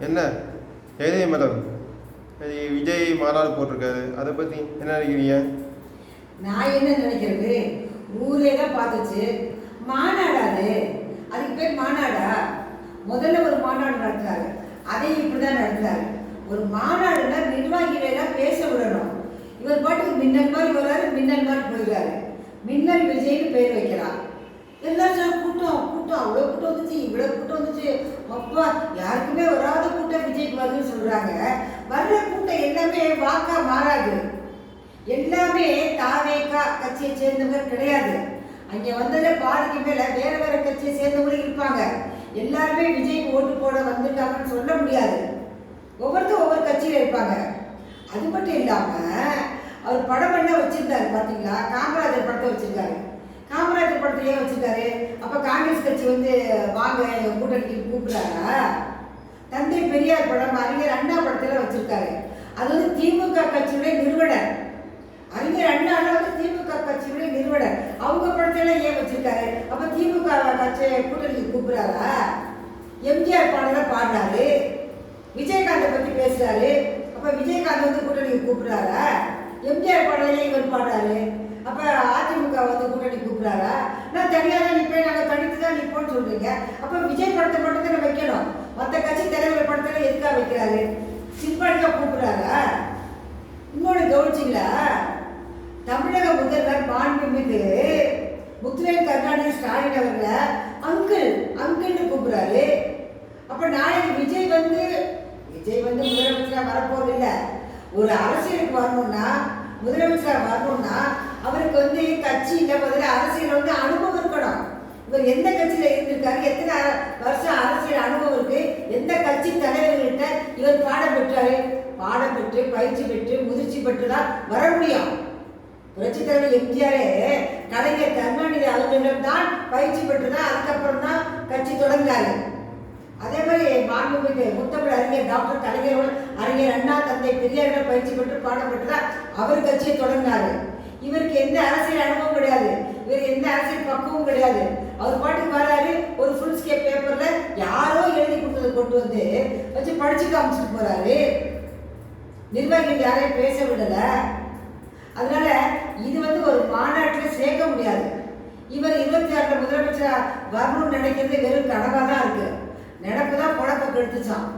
என்ன? ஜெயதேவி மேடம்? விஜய் மாநாடு போட்டிருக்காரு. அதை பற்றி என்ன நினைக்கிறீங்க? நான் என்ன நினைக்கிறது? ஊரே தான் பார்த்துச்சு. மாநாடா அது. அதுக்கு பேர் மாநாடா? முதல்ல ஒரு மாநாடு நடத்துறாரு. அதையும் இப்படிதான் நடத்துறாரு. ஒரு மாநாடுனா நிர்வாகிகளெல்லாம் பேச விடணும். இவர் பாட்டுக்கு மின்னல் மாதிரி வர்றாரு மின்னல் மாதிரி போயிடுறாரு. மின்னல் விஜய்னு பேர் வைக்கிறார் எல்லாரும் கூட்டம் அவ்வளோ கூட்டம் வந்துச்சு இவ்வளோ கூட்டம் வந்துச்சு. அப்பா யாருக்குமே வராத கூட்டம் விஜய்க்கு வருதுன்னு சொல்கிறாங்க வர்ற கூட்டம் எல்லாமே வாக்கா மாறாது. எல்லாமே தாவேக்கா கட்சியை சேர்ந்தவங்க கிடையாது. அங்கே வந்ததுல பாதிக்கு மேலே வேற வேற கட்சியை சேர்ந்தவங்களும் இருப்பாங்க. எல்லாருமே விஜய்க்கு ஓட்டு போட வந்திருக்காங்கன்னு சொல்ல முடியாது. ஒவ்வொருத்தரும் ஒவ்வொரு கட்சியில் இருப்பாங்க. அது மட்டும் இல்லாமல் அவர் படம் என்ன வச்சுருந்தாரு பார்த்தீங்களா காமராஜர் காமராஜர் வச்சுட்டாரு வச்சிருக்காரு. அப்ப காங்கிரஸ் கட்சி வந்து வாங்க எங்க கூட்டணிக்கு கூப்பிடுறாரா? தந்தை பெரியார் படம் அறிஞர் அண்ணா படத்துல வச்சிருக்காரு. அது வந்து திமுக கட்சியுடைய நிறுவனர். அறிஞர் அண்ணா வந்து திமுக கட்சியுடைய நிறுவனர். அவங்க படத்துல ஏன் வச்சிருக்காரு? அப்ப திமுக கட்சி கூட்டணிக்கு கூப்பிடுறாரா? எம்ஜிஆர் பாடல பாடுறாரு விஜயகாந்தை பற்றி பேசுறாரு. அப்ப விஜயகாந்த் வந்து கூட்டணிக்கு கூப்பிடுறாரா? எம்ஜிஆர் பாடலையே இவர் பாடுறாரு. அப்ப அதிமுக வந்து கூட்டணி கூப்பிடுறாரா? தனியாக நீ போய் நிற்பேன் நாங்கள் தனித்து தான் நிற்போம்னு சொல்றீங்க. அப்போ விஜய் படத்தை மட்டும் தானே வைக்கணும். மற்ற கட்சி தலைவர் படத்தில் எதுக்காக வைக்கிறாரு? சிம்பாடிக்கா கூப்பிடுறாரா? இன்னொன்று கவனிச்சிங்களா? தமிழக முதல்வர் மாண்புமிகு முத்துவேல் கருணாநிதி ஸ்டாலின் அவர்களை அங்கிள் அங்கிள்னு கூப்பிடுறாரு. அப்போ நாளைக்கு விஜய் வந்து விஜய் வந்து முதலமைச்சராக வரப்போறது இல்லை ஒரு அரசியலுக்கு வரணும்னா முதலமைச்சராக வரணும்னா அவருக்கு வந்து கட்சியில் முதல்ல அரசியல் வந்து அனுபவம் இவர் எந்த கட்சியில இருந்திருக்காரு? எத்தனை வருஷம் அரசியல் அனுபவம் இருக்கு? எந்த கட்சி தலைவர்கள்ட்ட இவர் பாடம் பெற்றாரு? பாடம் பெற்று பயிற்சி பெற்று முதிர்ச்சி பெற்று தான் வர முடியும். புரட்சி தலைவர் எம்ஜிஆரே கலைஞர் கருணாநிதி அவர்களிடம் தான் பயிற்சி பெற்று தான் அதுக்கப்புறம் தான் கட்சி தொடங்கினாரு. அதே மாதிரி மாண்புமிகு முத்தமிழ் அறிஞர் டாக்டர் கலைஞர் அறிஞர் அண்ணா தந்தை பெரியாரிடம் பயிற்சி பெற்று பாடம் பெற்று தான் அவர் கட்சியை தொடங்கினாரு. இவருக்கு எந்த அரசியல் அனுபவம் கிடையாது இவர் எந்த அரசியல் பக்குவம் கிடையாது. அவர் பாட்டுக்கு வராரு ஒரு ஃபுல் ஸ்கேப் பேப்பர்ல யாரோ எழுதி கொடுத்ததை கொண்டு வந்து வச்சு படிச்சு காமிச்சிட்டு போறாரு. நிர்வாகிகள் யாரையும் பேச விடல. அதனால இது வந்து ஒரு மாநாட்டில் சேர்க்க முடியாது. இவர் இருபத்தி ஆறுல முதலமைச்சர் வரணும்னு நினைக்கிறது வெறும் கனவா தான் இருக்கு. நினப்பு தான் பொழப்ப கெடுத்துச்சான்